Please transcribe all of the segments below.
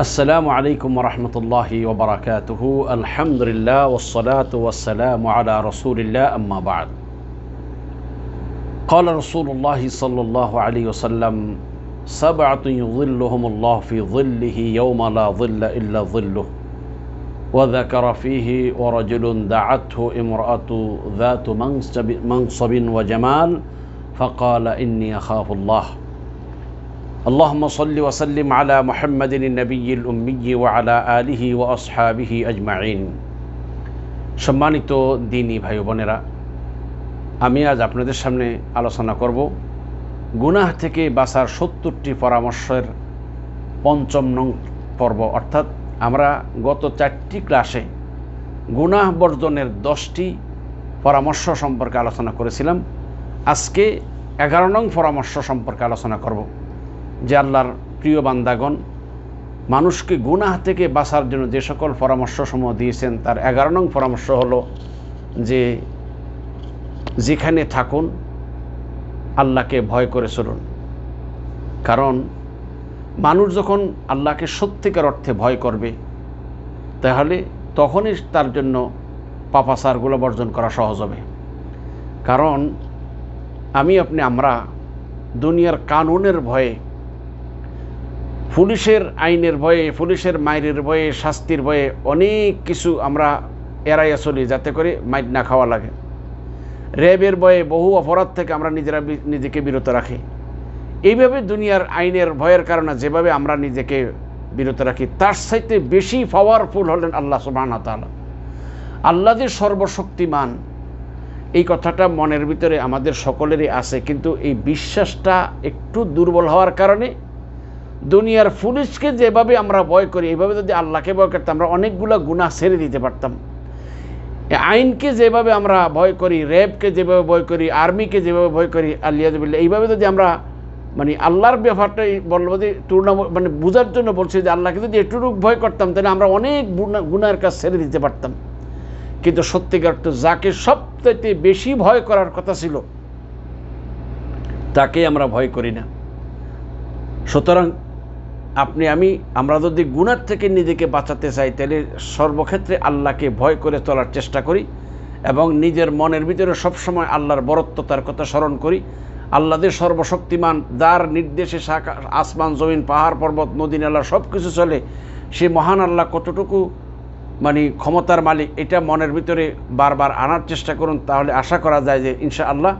السلام عليكم ورحمة الله وبركاته. الحمد لله والصلاة والسلام على رسول الله. أما بعد قال رسول الله صلى الله عليه وسلم سبعة يظلهم الله في ظله يوم لا ظل إلا ظله. وذكر فيه ورجل دعته امرأة ذات منصب, وجمال فقال إني أخاف الله. اللهم صل وسلم على محمد النبي الأمي وعلى آله وأصحابه أجمعين সম্মানিত দিনী ভাই বোনেরা আমি আজ আপনাদের সামনে আলোচনা করব গুনাহ থেকে বাঁচার সত্তরটি পরামর্শের পঞ্চম নং পর্ব অর্থাৎ আমরা গত চারটি ক্লাসে গুনাহ বর্জনের দশটি পরামর্শ সম্পর্কে আলোচনা করেছিলাম আজকে এগারো নং পরামর্শ সম্পর্কে আলোচনা করব যে আল্লাহর প্রিয় বান্দাগণ, মানুষকে গুনাহ থেকে বাঁচার জন্য যে সকল পরামর্শসমূহ দিয়েছেন, তার এগারো নং পরামর্শ হলো যে যেখানে থাকুন, আল্লাহকে ভয় করে চলুন। কারণ মানুষ যখন আল্লাহকে সত্যিকার অর্থে ভয় করবে, তাহলে তখনই তার জন্য পাপাচারগুলো বর্জন করা সহজ হবে। কারণ আমি আপনি, আমরা দুনিয়ার কানুনের ভয়ে পুলিশের আইনের ভয়ে, পুলিশের মায়ের ভয়ে, শাস্তির ভয়ে অনেক কিছু আমরা এড়াইয়া চলি যাতে করে মাইট না খাওয়া লাগে। র্যাবের ভয়ে বহু অপরাধ থেকে আমরা নিজেরা নিজেকে বিরত রাখি। এইভাবে দুনিয়ার আইনের ভয়ের কারণে যেভাবে আমরা নিজেকে বিরত রাখি, তার সাথে বেশি পাওয়ারফুল হলেন আল্লাহ সুবাহ তালা আল্লাহ যে সর্বশক্তিমান, এই কথাটা মনের ভিতরে আমাদের সকলেরই আছে, কিন্তু এই বিশ্বাসটা একটু দুর্বল হওয়ার কারণে দুনিয়ার পুলিশকে যেভাবে আমরা ভয় করি, এইভাবে যদি আল্লাহকে ভয় করতাম, আমরা অনেকগুলো গুণা ছেড়ে দিতে পারতাম। আইনকে যেভাবে আমরা ভয় করি, র্যাবকে যেভাবে ভয় করি, আর্মিকে যেভাবে ভয় করি আলিয়াজবিল্লা এইভাবে যদি আমরা মানে আল্লাহর ব্যাপারটাই বলব যে টুর্না মানে বোঝার জন্য বলছি যে আল্লাহকে যদি একটুটুক ভয় করতাম, তাহলে আমরা অনেক গুনার কাজ ছেড়ে দিতে পারতাম। কিন্তু সত্যিকার তো যাকে সবচাইতে বেশি ভয় করার কথা ছিল, তাকে আমরা ভয় করি না। সুতরাং আপনি আমি, আমরা যদি গুণার থেকে নিজেকে বাঁচাতে চাই, তাহলে সর্বক্ষেত্রে আল্লাহকে ভয় করে চলার চেষ্টা করি এবং নিজের মনের ভিতরে সবসময় আল্লাহর বরত্বতার কথা স্মরণ করি। আল্লাদের সর্বশক্তিমান, যার নির্দেশে আসমান, জমিন, পাহাড়, পর্বত, নদী, নালা সব কিছু চলে, সে মহান আল্লাহ কতটুকু মানে ক্ষমতার মালিক, এটা মনের ভিতরে বারবার আনার চেষ্টা করুন। তাহলে আশা করা যায় যে ইনশা আল্লাহ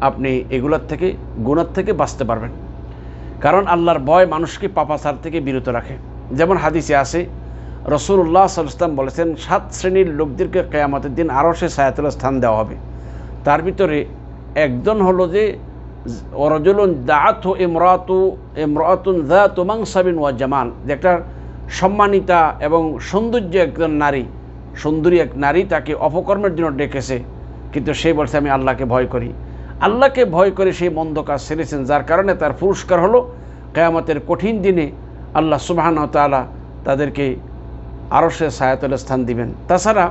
আপনি এগুলোর থেকে গুণার থেকে বাঁচতে পারবেন। কারণ আল্লাহর ভয় মানুষকে পাপাচার থেকে বিরত রাখে। যেমন হাদিসে আছে রসুল্লাহ সাল্লাম বলেছেন, সাত শ্রেণির লোকদেরকে কেয়ামতের দিন আরও সে সায়াতুল্লাহ স্থান দেওয়া হবে। তার ভিতরে একজন হলো যে ওরজুলুন দাঁত ইমরাতু, ইমরাতুন দা তুমাং সাবিন ওয়া জামাল। যে একটা সম্মানিতা এবং সৌন্দর্য একজন নারী, সুন্দরী এক নারী তাকে অপকর্মের জন্য ডেকেছে, কিন্তু সে বলছে, আমি আল্লাহকে ভয় করি। আল্লাহকে ভয় করে সেই মন্দ কাজ সেরেছেন, যার কারণে তার পুরস্কার হলো কেয়ামতের কঠিন দিনে আল্লাহ সুবাহান তালা তাদেরকে আরও সে সায়াতুল স্থান দিবেন। তাছাড়া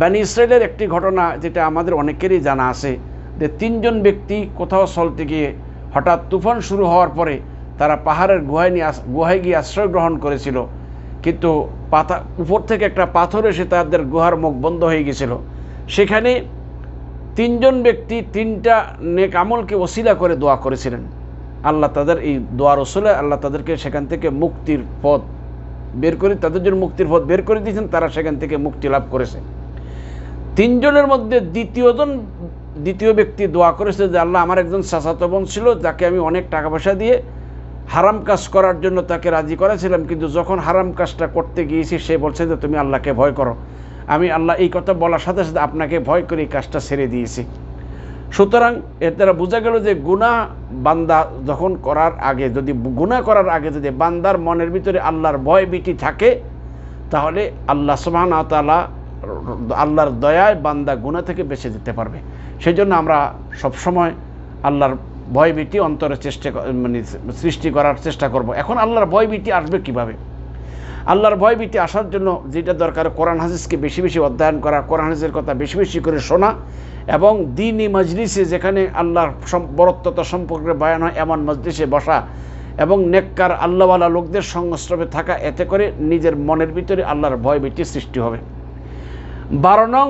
বানি ইসরায়েলের একটি ঘটনা যেটা আমাদের অনেকেরই জানা আছে, যে তিনজন ব্যক্তি কোথাও চলতে গিয়ে হঠাৎ তুফান শুরু হওয়ার পরে তারা পাহাড়ের গুহায় নিয়ে গুহায় গিয়ে আশ্রয় গ্রহণ করেছিল। কিন্তু পাতা উপর থেকে একটা পাথর এসে তাদের গুহার মুখ বন্ধ হয়ে গেছিল সেখানে তিনজন ব্যক্তি তিনটা নেক আমলকে ওসিলা করে দোয়া করেছিলেন। আল্লাহ তাদের এই দোয়ার ওসলে আল্লাহ তাদেরকে সেখান থেকে মুক্তির পথ বের করে, তাদের জন্য মুক্তির পথ বের করে দিয়েছেন, তারা সেখান থেকে মুক্তি লাভ করেছে। তিনজনের মধ্যে দ্বিতীয়জন, দ্বিতীয় ব্যক্তি দোয়া করেছে যে, আল্লাহ আমার একজন চাচাতো বোন ছিল, যাকে আমি অনেক টাকা পয়সা দিয়ে হারাম কাজ করার জন্য তাকে রাজি করেছিলাম, কিন্তু যখন হারাম কাজটা করতে গিয়েছি, সে বলছে যে, তুমি আল্লাহকে ভয় করো। আমি আল্লাহ এই কথা বলার সাথে সাথে আপনাকে ভয় করে এই কাজটা ছেড়ে দিয়েছি। সুতরাং এর দ্বারা বোঝা গেল যে গুণা বান্দা যখন করার আগে, যদি গুণা করার আগে যদি বান্দার মনের ভিতরে আল্লাহর ভয় বিটি থাকে, তাহলে আল্লাহ সুবাহন তালা আল্লাহর দয়ায় বান্দা গুণা থেকে বেঁচে দিতে পারবে। সেই জন্য আমরা সবসময় আল্লাহর ভয় ভীতি অন্তরে চেষ্টা মানে সৃষ্টি করার চেষ্টা করব। এখন আল্লাহর ভয় ভীতি আসবে কীভাবে? আল্লাহর ভয়ভীতি আসার জন্য যেটা দরকার, কোরআন হাজিজকে বেশি বেশি অধ্যয়ন করা, কোরআন হাজিজের কথা বেশি বেশি করে শোনা এবং দিনই মজলিসে যেখানে আল্লাহর বরত্বতা সম্পর্কে বয়ান হয়, এমন মজলিসে বসা এবং নেককার আল্লাহওয়ালা লোকদের সংস্রবে থাকা, এতে করে নিজের মনের ভিতরে আল্লাহর ভয়ভীতি সৃষ্টি হবে। বারো নং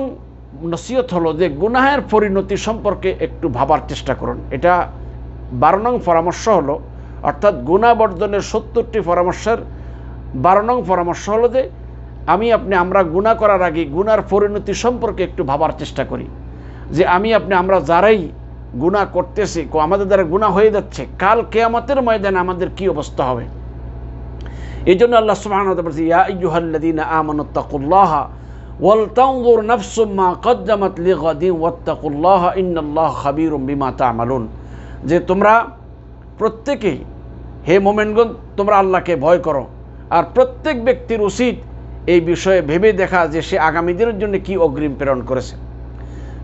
নসিহত হলো যে, গুনাহের পরিণতি সম্পর্কে একটু ভাবার চেষ্টা করুন। এটা বারো নং পরামর্শ হলো, অর্থাৎ গুণাবর্ধনের সত্তরটি পরামর্শের বারো নং পরামর্শ হলো যে, আমি আপনি আমরা গুণা করার আগে গুনার পরিণতি সম্পর্কে একটু ভাবার চেষ্টা করি। যে আমি আপনি আমরা যারাই গুণা করতেছি আমাদের দ্বারা গুণা হয়ে যাচ্ছে, কাল কেয়ামতের ময়দানে আমাদের কি অবস্থা হবে? এই জন্য আল্লাহ সুবহানাহু ওয়া তাআলা বলছে, ইয়া আইয়ুহাল্লাযীনা আমানুত্তাকুল্লাহা ওয়াল তানজুর নাফসুম মা কদ্দামাত লিগাদিন ওয়াত্তাকুল্লাহা ইন্নাল্লাহা খাবীরুম বিমা তা'মালুন। যে তোমরা প্রত্যেকেই, হে মোমেনগণ, তোমরা আল্লাহকে ভয় করো। আর প্রত্যেক ব্যক্তির উচিত এই বিষয়ে ভেবে দেখা যে সে আগামী দিনের জন্য কি অগ্রিম প্রেরণ করেছে।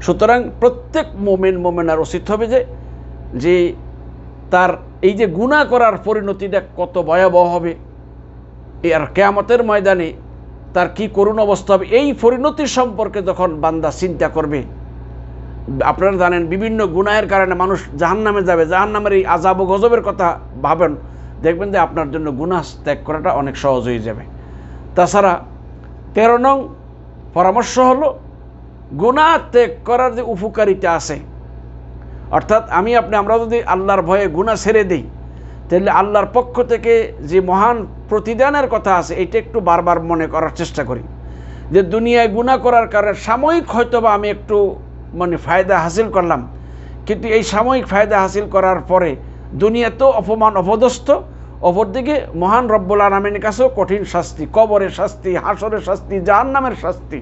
সুতরাং প্রত্যেক মোমেন মোমেনার উচিত হবে যে যে তার এই যে গুণা করার পরিণতিটা কত ভয়াবহ হবে আর কেয়ামতের ময়দানে তার কি করুণ অবস্থা হবে, এই পরিণতি সম্পর্কে যখন বান্দা চিন্তা করবে, আপনারা জানেন বিভিন্ন গুণায়ের কারণে মানুষ জাহান নামে যাবে। জাহান নামের এই আজাব গজবের কথা ভাবেন দেখবেন যে আপনার জন্য গুনাহ ত্যাগ করাটা অনেক সহজ হয়ে যাবে। তাছাড়া তেরো নং পরামর্শ হলো, গুনাহ ত্যাগ করার যে উপকারিতা আছে, অর্থাৎ আমি আপনি, আমরা যদি আল্লাহর ভয়ে গুণা ছেড়ে দিই, তাহলে আল্লাহর পক্ষ থেকে যে মহান প্রতিদানের কথা আছে, এটা একটু বারবার মনে করার চেষ্টা করি। যে দুনিয়ায় গুণা করার কারণে সাময়িক হয়তোবা আমি একটু মানে ফায়দা হাসিল করলাম, কিন্তু এই সাময়িক ফায়দা হাসিল করার পরে দুনিয়াতেও অপমান অপদস্থ, অপরদিকে মহান রব্বুল আলমিনের কাছেও কঠিন শাস্তি, কবরের শাস্তি, হাসরের শাস্তি জাহান নামের শাস্তি,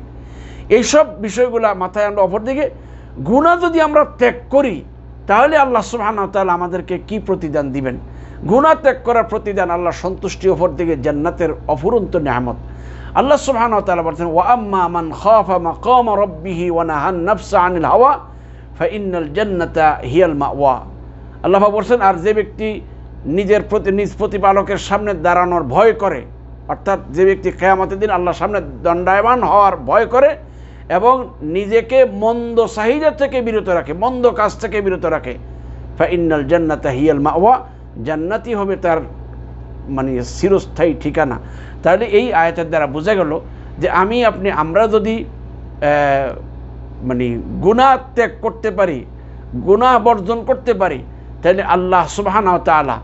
এইসব বিষয়গুলো মাথায় আমরা অপরদিকে গুণা যদি আমরা ত্যাগ করি, তাহলে আল্লাহ সুবহান তাআলা আমাদেরকে কি প্রতিদান দিবেন? গুণা ত্যাগ করার প্রতিদান আল্লাহ সন্তুষ্টি অপর দিকে জান্নাতের অফুরন্ত নিয়ামত। আল্লাহ সুবহান তাআলা বলছেন, ওয়া আম্মা মান খাফা মাকাম রাব্বিহি ওয়া নাহান নাফসা আনিল হাওয়া, ফা ইন্নাল জান্নাতা হিয়াল মাওয়া। আল্লাহ বলছেন, আর যে ব্যক্তি নিজের প্রতি, নিজ প্রতিপালকের সামনে দাঁড়ানোর ভয় করে, অর্থাৎ যে ব্যক্তি কেয়ামতের দিন আল্লাহর সামনে দণ্ডায়মান হওয়ার ভয় করে এবং নিজেকে মন্দ চাহিদা থেকে বিরত রাখে, মন্দ কাজ থেকে বিরত রাখে ফা ইন্নাল জান্নাতা হিয়াল মাওয়া, জান্নাতি হবে তার মানে চিরস্থায়ী ঠিকানা। তাহলে এই আয়াতের দ্বারা বোঝা গেল যে আমি, আপনি, আমরা যদি মানে গুণা ত্যাগ করতে পারি গুণা বর্জন করতে পারি তাহলে আল্লাহ সুবাহানা তালা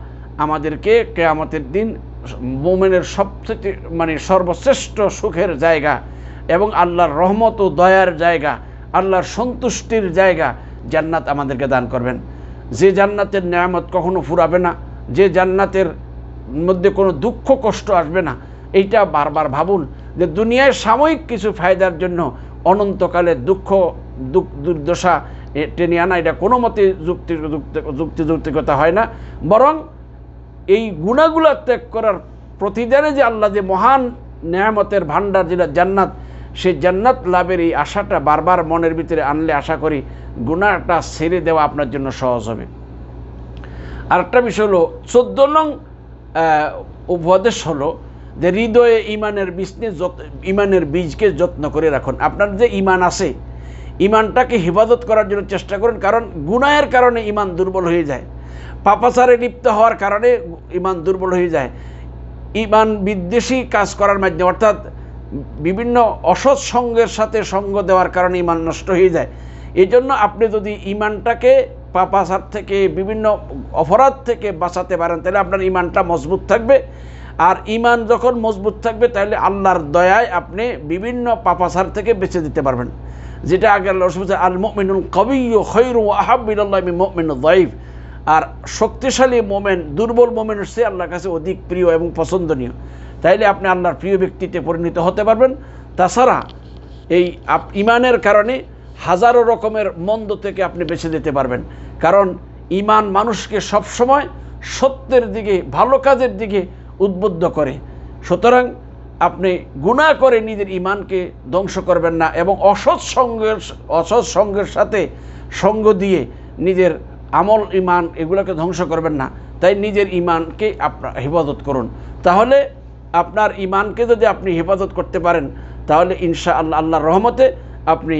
আমাদেরকে কেয়ামতের দিন মোমেনের সবচেয়ে মানে সর্বশ্রেষ্ঠ সুখের জায়গা এবং আল্লাহর রহমত ও দয়ার জায়গা, আল্লাহর সন্তুষ্টির জায়গা জান্নাত আমাদেরকে দান করবেন। যে জান্নাতের নিয়ামত কখনো ফুরাবে না, যে জান্নাতের মধ্যে কোনো দুঃখ কষ্ট আসবে না, এইটা বারবার ভাবুন যে দুনিয়ায় সাময়িক কিছু ফায়দার জন্য অনন্তকালে দুঃখ, দুর্দশা টেনে আনা, এটা কোনো মতে যুক্তি যুক্তি যুক্তিকতা হয় না। বরং এই গুণাগুলা ত্যাগ করার প্রতিদানে যে আল্লাহ যে মহান নেয়ামতের ভাণ্ডার যেটা জান্নাত, সেই জান্নাত লাভের এই আশাটা বারবার মনের ভিতরে আনলে আশা করি গুণাটা ছেড়ে দেওয়া আপনার জন্য সহজ হবে। আরেকটা বিষয় হলো, চোদ্দ নং উপদেশ হলো যে হৃদয়ে ইমানের বীজকে ইমানের বীজকে যত্ন করে রাখুন। আপনার যে ইমান আছে ইমানটাকে হেফাজত করার জন্য চেষ্টা করুন, কারণ গুনায়ের কারণে ইমান দুর্বল হয়ে যায়। পাপাচারে লিপ্ত হওয়ার কারণে ইমান দুর্বল হয়ে যায়। ইমান বিদ্বেষী কাজ করার মাধ্যমে, অর্থাৎ বিভিন্ন অসৎ সঙ্গের সাথে সঙ্গ দেওয়ার কারণে ইমান নষ্ট হয়ে যায়। এই জন্য আপনি যদি ইমানটাকে পাপাচার থেকে, বিভিন্ন অপরাধ থেকে বাঁচাতে পারেন, তাহলে আপনার ইমানটা মজবুত থাকবে। আর ইমান যখন মজবুত থাকবে, তাহলে আল্লাহর দয়ায় আপনি বিভিন্ন পাপাচার থেকে বেঁচে দিতে পারবেন। যেটা আগে আল্লাহ আল মিনুল কবি খৈর আহাবিল্লাহ মিনুল দয়ীফ। আর শক্তিশালী মোমেন, দুর্বল মোমেনের সে আল্লাহর কাছে অধিক প্রিয় এবং পছন্দনীয়। তাইলে আপনি আল্লাহর প্রিয় ব্যক্তিতে পরিণত হতে পারবেন। তাছাড়া এই ইমানের কারণে হাজারো রকমের মন্দ থেকে আপনি বেছে দিতে পারবেন। কারণ ইমান মানুষকে সবসময় সত্যের দিকে, ভালো কাজের দিকে উদ্বুদ্ধ করে। সুতরাং আপনি গুণা করে নিজের ইমানকে ধ্বংস করবেন না এবং অসৎ সঙ্গের অসৎ সঙ্গের সাথে সঙ্গ দিয়ে নিজের আমল ইমান এগুলোকে ধ্বংস করবেন না। তাই নিজের ইমানকে আপনার হেফাজত করুন। তাহলে আপনার ইমানকে যদি আপনি হেফাজত করতে পারেন, তাহলে ইনশা আল্লাহ আল্লাহর রহমতে আপনি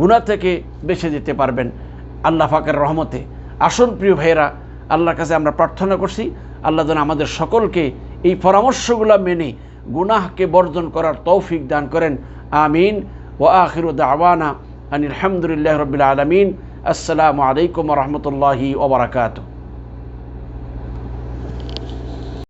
গুণা থেকে বেঁচে যেতে পারবেন, আল্লাহ ফাকের রহমতে। আসুন প্রিয় ভাইয়েরা, আল্লাহর কাছে আমরা প্রার্থনা করছি, আল্লাহ যেন আমাদের সকলকে এই পরামর্শগুলো মেনে গুনাহকে বর্জন করার তৌফিক দান করেন। আমিন। ও আখির দাওয়ানা আনিল হামদুলিল্লাহ রবিল আলমিন। আসসালামু আলাইকুম রহমতুল্লাহি ওবরাকাতু